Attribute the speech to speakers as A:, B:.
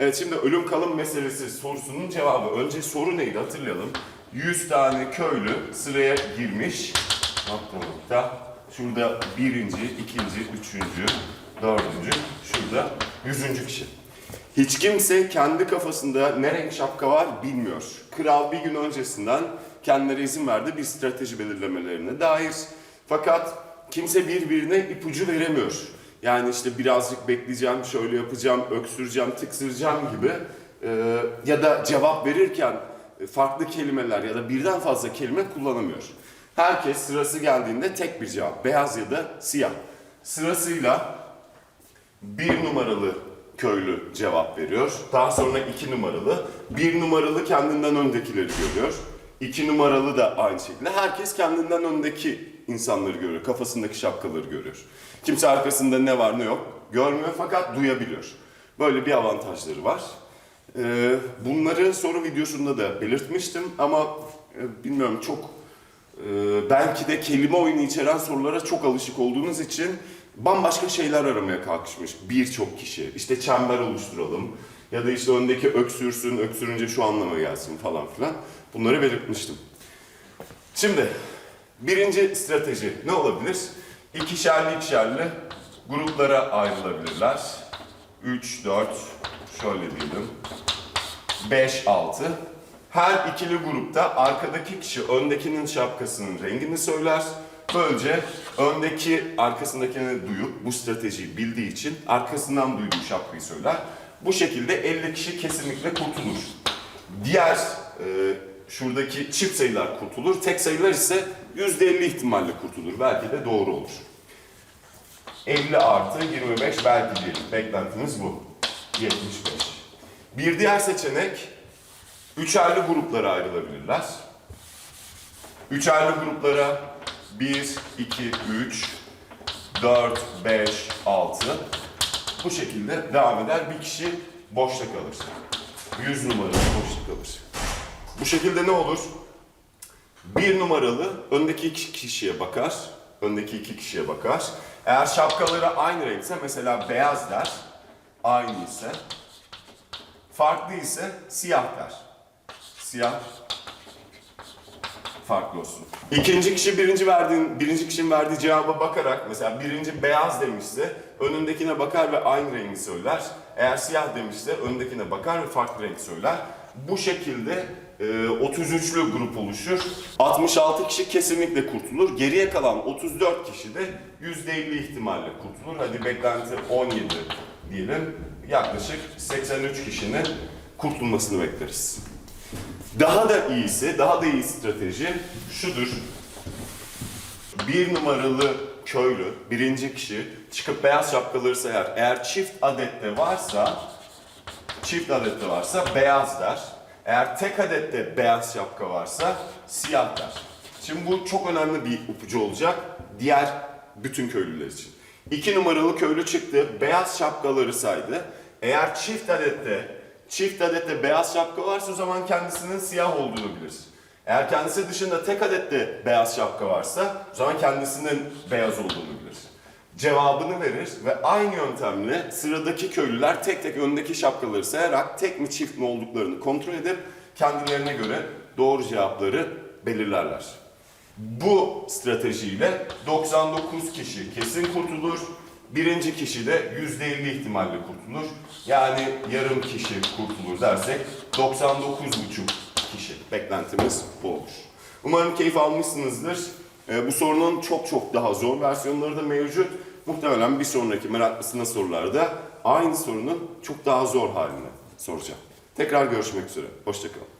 A: Evet şimdi ölüm kalım meselesi sorusunun cevabı. Önce soru neydi hatırlayalım. 100 tane köylü sıraya girmiş. Nokta. Şurada birinci, ikinci, üçüncü, dördüncü. Şurada yüzüncü kişi. Hiç kimse kendi kafasında ne renk şapka var bilmiyor. Kral bir gün öncesinden kendileri izin verdi bir strateji belirlemelerine dair. Fakat kimse birbirine ipucu veremiyor. Yani işte birazcık bekleyeceğim, şöyle yapacağım, öksüreceğim, tıksıracağım gibi. Ee, ya da cevap verirken farklı kelimeler ya da birden fazla kelime kullanamıyor. Herkes sırası geldiğinde tek bir cevap, beyaz ya da siyah. Sırasıyla bir numaralı köylü cevap veriyor. Daha sonra iki numaralı. Bir numaralı kendinden öndekileri görüyor. İki numaralı da aynı şekilde. Herkes kendinden öndeki insanları görüyor. Kafasındaki şapkaları görüyor. Kimse arkasında ne var ne yok görmüyor fakat duyabiliyor. Böyle bir avantajları var. Ee, bunları soru videosunda da belirtmiştim ama e, bilmiyorum çok ee, belki de kelime oyunu içeren sorulara çok alışık olduğunuz için bambaşka şeyler aramaya kalkışmış birçok kişi. İşte çember oluşturalım ya da işte öndeki öksürsün, öksürünce şu anlama gelsin falan filan. Bunları belirtmiştim. Şimdi birinci strateji ne olabilir? İkişerli ikişerli gruplara ayrılabilirler. 3, 4, şöyle diyelim. 5, 6. Her ikili grupta arkadaki kişi öndekinin şapkasının rengini söyler. Böylece öndeki arkasındakini duyup bu stratejiyi bildiği için arkasından duyduğu şapkayı söyler. Bu şekilde 50 kişi kesinlikle kurtulur. Diğer e, şuradaki çift sayılar kurtulur. Tek sayılar ise %50 ihtimalle kurtulur. Belki de doğru olur. 50 artı 25 belki diyelim. Beklentimiz bu. 75. Bir diğer seçenek üçerli gruplara ayrılabilirler. Üçerli gruplara 1, 2, 3, 4, 5, 6 bu şekilde devam eder. Bir kişi boşta kalır. 100 numaralı boşta kalır. Bu şekilde ne olur? Bir numaralı öndeki iki kişiye bakar. Öndeki iki kişiye bakar. Eğer şapkaları aynı renkse mesela beyaz der. Aynı ise. Farklı ise siyah der. Siyah farklı olsun. İkinci kişi birinci verdiğin, birinci kişinin verdiği cevaba bakarak mesela birinci beyaz demişse önündekine bakar ve aynı rengi söyler. Eğer siyah demişse önündekine bakar ve farklı renk söyler. Bu şekilde e, 33'lü grup oluşur. 66 kişi kesinlikle kurtulur. Geriye kalan 34 kişi de %50 ihtimalle kurtulur. Hadi beklenti 17 diyelim. Yaklaşık 83 kişinin kurtulmasını bekleriz. Daha da iyisi, daha da iyi strateji şudur. Bir numaralı köylü, birinci kişi çıkıp beyaz şapkaları sayar. Eğer çift adette varsa, çift adette varsa beyaz der. Eğer tek adette beyaz şapka varsa siyah der. Şimdi bu çok önemli bir ipucu olacak diğer bütün köylüler için. İki numaralı köylü çıktı, beyaz şapkaları saydı. Eğer çift adette çift adette beyaz şapka varsa o zaman kendisinin siyah olduğunu bilir. Eğer kendisi dışında tek adette beyaz şapka varsa o zaman kendisinin beyaz olduğunu bilir. Cevabını verir ve aynı yöntemle sıradaki köylüler tek tek öndeki şapkaları sayarak tek mi çift mi olduklarını kontrol edip kendilerine göre doğru cevapları belirlerler. Bu stratejiyle 99 kişi kesin kurtulur. Birinci kişi de %50 ihtimalle kurtulur. Yani yarım kişi kurtulur dersek 99,5 kişi. Beklentimiz bu olur. Umarım keyif almışsınızdır. Ee, bu sorunun çok çok daha zor versiyonları da mevcut. Muhtemelen bir sonraki meraklısına sorularda aynı sorunun çok daha zor halini soracağım. Tekrar görüşmek üzere. Hoşçakalın.